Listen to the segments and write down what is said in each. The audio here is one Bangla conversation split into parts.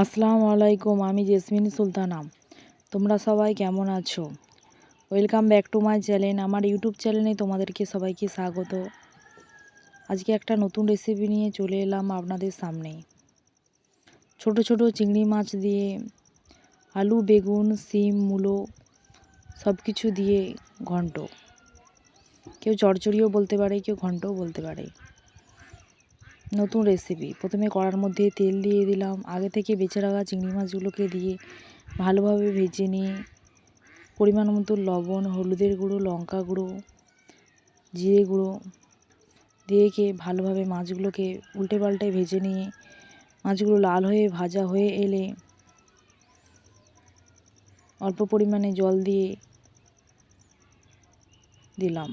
আসসালামু আলাইকুম, আমি জেসমিন সুলতানা। তোমরা সবাই কেমন আছো? Welcome back to my channel আমার ইউটিউব চ্যানেলে তোমাদেরকে সবাইকে স্বাগত। আজকে একটা নতুন রেসিপি নিয়ে চলে এলাম আপনাদের সামনে। ছোট ছোট চিংড়ি মাছ দিয়ে, আলু, বেগুন, সিম, মূলো সব কিছু দিয়ে ঘন্ট। কেউ চড়চড়িও বলতে পারে, কেউ ঘন্টও বলতে পারে। নতুন রেসিপি প্রথমে কড়ার মধ্যে তেল দিয়ে দিলাম। আগে থেকে বেছে রাখা চিংড়ি মাছগুলোকে দিয়ে ভালোভাবে ভেজে নিয়ে পরিমাণ মতো লবণ, হলুদের গুঁড়ো, লঙ্কা গুঁড়ো, জিরে গুঁড়ো দিয়ে কে ভালোভাবে মাছগুলোকে উল্টে পাল্টে ভেজে নিয়ে মাছগুলো লাল হয়ে ভাজা হয়ে এলে অল্প পরিমাণে জল দিয়ে দিলাম।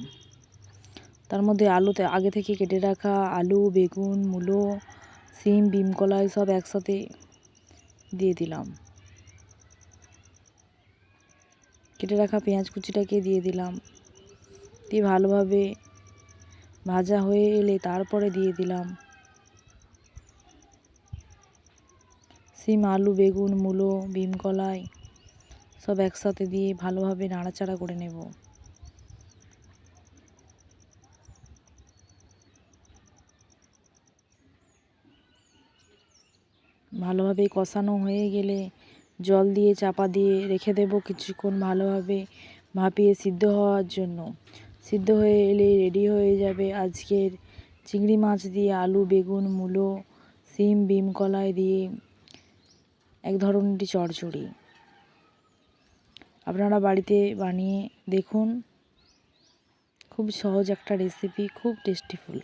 তার মধ্যে আলুতে আগে থেকে কেটে রাখা আলু, বেগুন, মূলো, সিম কলাই সব একসাথে দিয়ে দিলাম। কেটে রাখা পেঁয়াজ কুচিটাকে দিয়ে দিলাম। দিয়ে ভালোভাবে ভাজা হয়ে এলে তারপরে দিয়ে দিলাম। সিম, আলু, বেগুন, মূলো, বিম, কলাই সব একসাথে দিয়ে ভালোভাবে নাড়াচাড়া করে নেব। ভালোভাবে কষানো হয়ে গেলে জল দিয়ে চাপা দিয়ে রেখে দেব কিছুক্ষণ ভালোভাবে ভাপিয়ে সিদ্ধ হওয়ার জন্য। সিদ্ধ হয়ে এলে রেডি হয়ে যাবে আজকের চিংড়ি মাছ দিয়ে আলু, বেগুন, মূলো, সিম, বিম কলাই দিয়ে এক ধরনের চড়চড়ি। আপনারা বাড়িতে বানিয়ে দেখুন। খুব সহজ একটা রেসিপি খুব টেস্টিফুল